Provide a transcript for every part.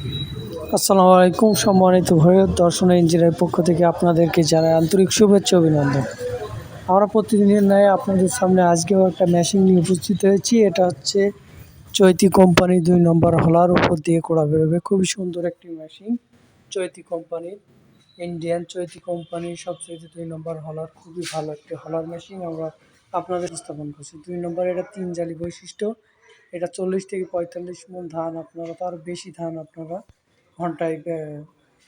আসসালামু আলাইকুম, সম্মানিত ভাইয়ের দর্শন ইঞ্জিনিয়ার পক্ষ থেকে আপনাদেরকে জানাই আন্তরিক শুভেচ্ছা অভিনন্দন। আমরা প্রতিদিনের ন্যায় আপনাদের সামনে আজকেও একটা মেশিন নিয়ে উপস্থিত হয়েছি। এটা হচ্ছে চৈতি কোম্পানি দুই নম্বর হলার উপর দিয়ে করা বেরোবে। খুবই সুন্দর একটি মেশিন চৈতি কোম্পানির ইন্ডিয়ান চৈতি কোম্পানির সবচেয়ে দুই নম্বর হলার। খুবই ভালো একটি হলার মেশিন আমরা আপনাদের স্থাপন করছি। দুই নম্বর এটা তিন জালি বৈশিষ্ট্য এটা চল্লিশ থেকে পঁয়তাল্লিশ মন ধান আপনারা, তার বেশি ধান আপনারা ঘন্টায়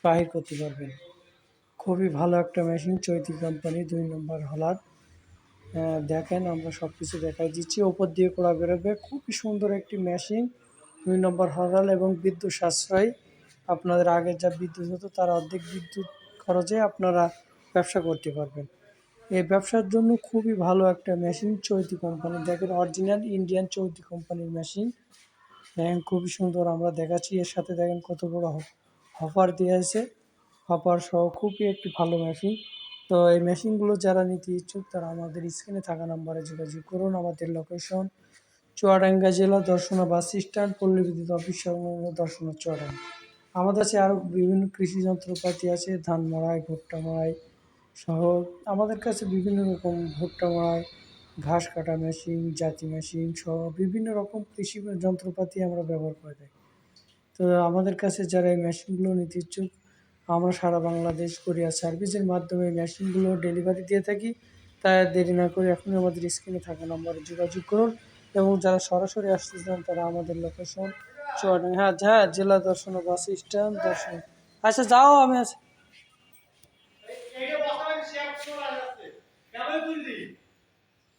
বাহির করতে পারবেন। খুবই ভালো একটা মেশিন, চৈতি কোম্পানি, দুই নম্বর হলার। দেখেন, আমরা সব কিছু দেখাই দিচ্ছি। ওপর দিয়ে করা বেরোবে। খুবই সুন্দর একটি মেশিন, দুই নম্বর হলার এবং বিদ্যুৎ সাশ্রয়। আপনাদের আগে যা বিদ্যুৎ হতো, তার অর্ধেক বিদ্যুৎ খরচে আপনারা ব্যবসা করতে পারবেন। এই ব্যবসার জন্য খুবই ভালো একটা মেশিন চৈতি কোম্পানি দেখেন অরিজিনাল ইন্ডিয়ান চৈতি কোম্পানির মেশিন দেখেন খুবই সুন্দর, আমরা দেখাচ্ছি, এর সাথে দেখেন কত বড় হপার দিয়ে আছে। হপার সহ খুবই একটি ভালো মেশিন তো এই মেশিনগুলো যারা নিতে ইচ্ছুক, তারা আমাদের স্ক্রিনে থাকা নাম্বারে যোগাযোগ করুন। আমাদের লোকেশন চুয়াডাঙ্গা জেলা দর্শনা বাস স্ট্যান্ড পল্লী বিদ্যুৎ অফিস সংলগ্ন দর্শনা চুয়াডাঙ্গা। আমাদের কাছে আরও বিভিন্ন কৃষি যন্ত্রপাতি আছে ধান মড়াই ভুট্টা মাড়াই সহ আমাদের কাছে বিভিন্ন রকম ভুট্টা মাড়াই ঘাস কাটা মেশিন জাতি মেশিন সহ বিভিন্ন রকম কৃষি যন্ত্রপাতি আমরা ব্যবহার করে থাকি। তো আমাদের কাছে যারা এই মেশিনগুলো নিতে ইচ্ছুক, আমরা সারা বাংলাদেশ কোরিয়ার সার্ভিসের মাধ্যমে মেশিনগুলো ডেলিভারি দিয়ে থাকি। তাই দেরি না করে এখনই আমাদের স্ক্রিনে থাকা নম্বরে যোগাযোগ করুন এবং যারা সরাসরি আসতে চান তারা আমাদের লোকেশন চুয়াডাঙ্গা হ্যাঁ হ্যাঁ জেলা দর্শন বাস স্ট্যান্ড দর্শন। আচ্ছা যাও, আমি আছি।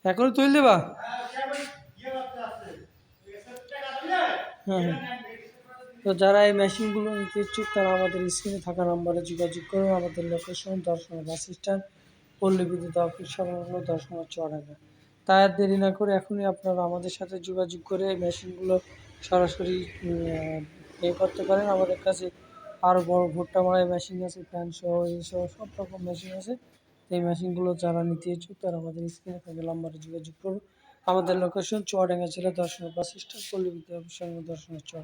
এখন তুল দেবা? হ্যাঁ হ্যাঁ। তো যারা এই মেশিনগুলো নিতে ইচ্ছুক, তারা আমাদের স্ক্রিনে থাকা নম্বরে যোগাযোগ করুন। আমাদের লোকেশন দর্শন বাস স্ট্যান্ড পল্লী বিদ্যুৎ অফিস সংলগ্ন দর্শন চড়াবে তাই আর দেরি না করে এখনই আপনারা আমাদের সাথে যোগাযোগ করে এই মেশিনগুলো সরাসরি এ করতে পারেন। আমাদের কাছে আরও বড় ভুট্টা মারাই মেশিন আছে ফ্যান সহ এই সহ, সব রকম মেশিন আছে। এই মেশিনগুলো যারা নিতে ইচ্ছুক, তারা আমাদের স্ক্রিনে থাকা নাম্বারে যোগাযোগ করুন। আমাদের লোকেশন চুয়াডাঙ্গা জেলা দর্শন বাস স্ট্যান্ড পল্লী সংলগ্ন দর্শন চুয়া